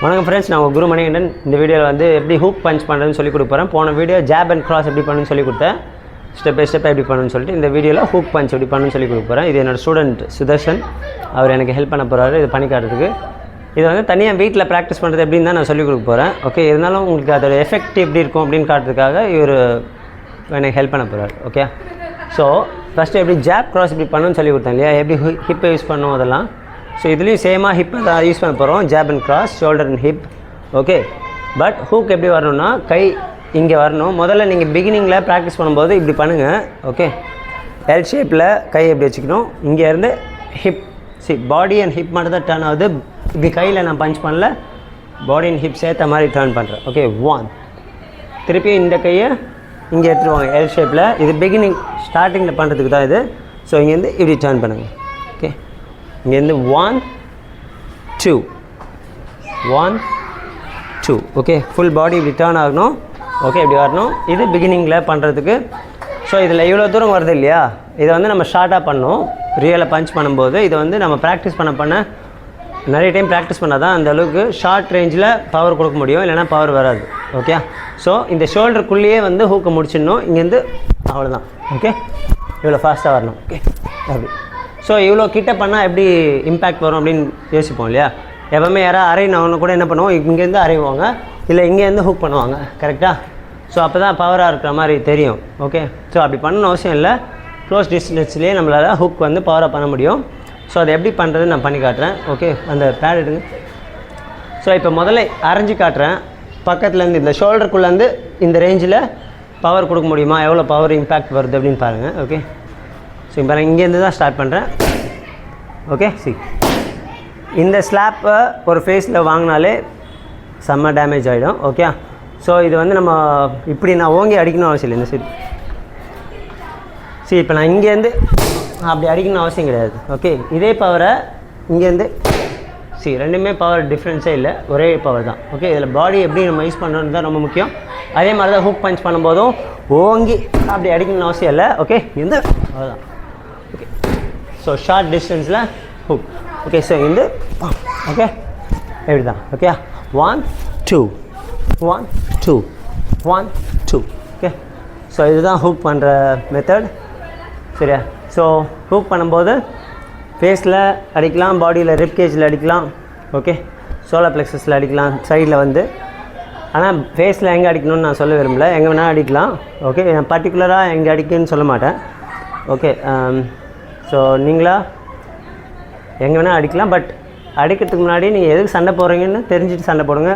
வணக்கம் ஃப்ரெண்ட்ஸ் நான் குரு மணிகண்டன். இந்த வீடியோவில் வந்து எப்படி ஹூக் பஞ்ச் பண்ணுறதுன்னு சொல்லி கொடுப்பேன் போன வீடியோ ஜாப் அண்ட் கிராஸ் எப்படி பண்ணுன்னு சொல்லி கொடுத்தேன். ஸ்டெப் பை ஸ்டெப் எப்படி பண்ணணும்னு சொல்லிட்டு இந்த வீடியோவில் ஹூக் பஞ்ச் எப்படி பண்ணணும்னு சொல்லி கொடுக்குறேன் இது என்னோடய ஸ்டூடெண்ட் சுதர்ஷன். அவர் எனக்கு ஹெல்ப் பண்ண போகிறாரு இது பண்ணி காட்டுறதுக்கு. இது வந்து தனியாக வீட்டில் ப்ராக்டிஸ் பண்ணுறது எப்படின்னு தான் நான் சொல்லிக் கொடுக்க போகிறேன் ஓகே இருந்தாலும் உங்களுக்கு அதோட எஃபெக்ட் எப்படி இருக்கும் அப்படின்னு காட்டுறதுக்காக இவர் எனக்கு ஹெல்ப் பண்ண போகிறார் ஓகே ஸோ ஃபஸ்ட்டு எப்படி ஜாப் க்ராஸ் இப்படி பண்ணணும்னு சொல்லி கொடுத்தேன் இல்லையா? எப்படி ஹிப்பை யூஸ் பண்ணும் அதெல்லாம்? ஸோ இதுலேயும் சேமாக ஹிப்பை தான் யூஸ் பண்ண போகிறோம் jab and cross shoulder and hip okay but hook எப்படி வரணும்னா கை இங்கே வரணும். முதல்ல நீங்கள் பிகினிங்கில் ப்ராக்டிஸ் பண்ணும்போது இப்படி பண்ணுங்கள் ஓகே எல் ஷேப்பில் கை எப்படி வச்சுக்கணும்? இங்கேருந்து hip see body and hip மட்டும் தான் டர்ன் ஆகுது. இப்படி கையில் நான் பஞ்ச் பண்ணல. பாடி அண்ட் ஹிப் சேர்த்த மாதிரி டர்ன் பண்ணுறேன் ஓகே ஒன் திருப்பி இந்த கையை இங்கே எடுத்துருவாங்க எல் ஷேப்பில் இது பிகினிங் ஸ்டார்டிங்கில் பண்ணுறதுக்கு தான் இது. ஸோ இங்கேருந்து இப்படி டர்ன் பண்ணுங்கள் இங்கேருந்து one two one two okay full body return ஆகணும். ஓகே இப்படி வரணும். இது பிகினிங்கில் பண்ணுறதுக்கு ஸோ இதில் இவ்வளோ தூரம் வருது இல்லையா? இதை வந்து நம்ம ஷார்ட்டாக பண்ணணும். ரியலை பஞ்ச் பண்ணும்போது இதை வந்து நம்ம ப்ராக்டிஸ் பண்ண பண்ண நிறைய டைம் ப்ராக்டிஸ் பண்ணால் தான் அந்த அளவுக்கு ஷார்ட் ரேஞ்சில் பவர் கொடுக்க முடியும். இல்லைனா பவர் வராது. ஓகே ஸோ இந்த ஷோல்டருக்குள்ளேயே வந்து ஹூக்கை முடிச்சிடணும். இங்கேருந்து அவ்வளோதான் ஓகே இவ்வளோ ஃபாஸ்ட்டாக வரணும். ஓகே அப்படி. ஸோ இவ்வளோ கிட்ட பண்ணால் எப்படி இம்பேக்ட் வரும் அப்படின்னு யோசிப்போம் இல்லையா? எப்போவுமே யாராவது அரைனவங்க கூட என்ன பண்ணுவோம்? இங்கேருந்து அரைவாங்க இல்லை இங்கேருந்து ஹூக் பண்ணுவாங்க. கரெக்டாக ஸோ அப்போ தான் பவராக இருக்கிற மாதிரி தெரியும். ஓகே ஸோ அப்படி பண்ணணும் அவசியம் இல்லை. க்ளோஸ் டிஸ்டன்ஸ்லேயே நம்மளால் ஹூக் வந்து பவராக பண்ண முடியும். ஸோ அதை எப்படி பண்ணுறது நான் பண்ணி காட்டுறேன். ஓகே அந்த பேட் எடுங்க. ஸோ இப்போ முதல்ல அரைஞ்சு காட்டுறேன். பக்கத்துலேருந்து இந்த ஷோல்டருக்குள்ளேருந்து இந்த ரேஞ்சில் பவர் கொடுக்க முடியுமா? எவ்வளோ பவர் இம்பேக்ட் வருது அப்படின்னு பாருங்கள் ஓகே ஸோ இப்போ நான் இங்கேருந்து தான் ஸ்டார்ட் பண்ணுறேன் ஓகே சி இந்த ஸ்லாப்பை ஒரு ஃபேஸில் வாங்கினாலே செம்ம டேமேஜ் ஆகிடும் ஓகே ஸோ இது வந்து நம்ம இப்படி நான் ஓங்கி அடிக்கணும் அவசியம் இல்லை. இந்த சைடு சரி இப்போ நான் இங்கேருந்து அப்படி அடிக்கணும் அவசியம் கிடையாது. ஓகே இதே பவரை இங்கேருந்து சி ரெண்டுமே பவர் டிஃப்ரென்ஸே இல்லை. ஒரே பவர் தான். ஓகே இதில் பாடி எப்படி நம்ம யூஸ் பண்ணுறது தான் ரொம்ப முக்கியம். அதே மாதிரி தான் ஹூக் பஞ்ச் பண்ணும்போதும் ஓங்கி அப்படி அடிக்கணும்னு அவசியம் இல்லை. ஓகே இந்த அவ்வளோதான் ஸோ ஷார்ட் டிஸ்டன்ஸில் ஹூக் ஓகே ஸோ இந்த ஓகே இப்படி தான் okay one two one two one two okay so இதுதான் ஹூக் பண்ணுற மெத்தட் சரியா? ஸோ ஹூக் பண்ணும்போது ஃபேஸில் அடிக்கலாம் பாடியில் ரிப்கேஜில் அடிக்கலாம் ஓகே சோலா ப்ளெக்ஸஸில் அடிக்கலாம் சைடில் வந்து. ஆனால் ஃபேஸில் எங்கே அடிக்கணும்னு நான் சொல்ல விரும்பல. எங்கே வேணால் அடிக்கலாம் ஓகே நான் பர்டிகுலராக எங்கே அடிக்குன்னு சொல்ல மாட்டேன். ஓகே um, ஸோ நீங்களா? எங்கே வேணால் அடிக்கலாம் பட் அடிக்கிறதுக்கு முன்னாடி நீங்கள் எதுக்கு சண்டை போடுறீங்கன்னு தெரிஞ்சுட்டு சண்டை போடுங்க.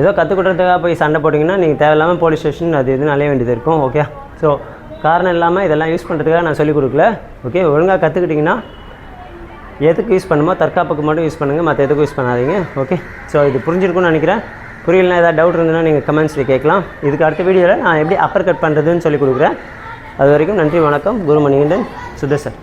ஏதோ கற்றுக் கொடுறதுக்காக போய் சண்டை போட்டிங்கன்னா நீங்கள் தேவையில்லாமல் போலீஸ் ஸ்டேஷன் அது இதுன்னு அலைய வேண்டியது இருக்கும் ஓகே ஸோ காரணம் இல்லாமல் இதெல்லாம் யூஸ் பண்ணுறதுக்காக நான் சொல்லிக் கொடுக்கல ஓகே ஒழுங்காக கற்றுக்கிட்டிங்கன்னா எதுக்கு யூஸ் பண்ணுமோ தற்காப்புக்கு மட்டும் யூஸ் பண்ணுங்கள் மற்ற எதுக்கும் யூஸ் பண்ணாதீங்க ஓகே ஸோ இது புரிஞ்சிருக்கும்னு நினைக்கிறேன். புரியலனா ஏதாவது டவுட் இருந்ததுன்னா நீங்கள் கமெண்ட்ஸில் கேட்கலாம். இதுக்கு அடுத்த வீடியோவில் நான் எப்படி அப்பர் கட் பண்ணுறதுன்னு சொல்லி கொடுக்குறேன். அது வரைக்கும் நன்றி வணக்கம். குருமணிகண்டன் சுதர்சன்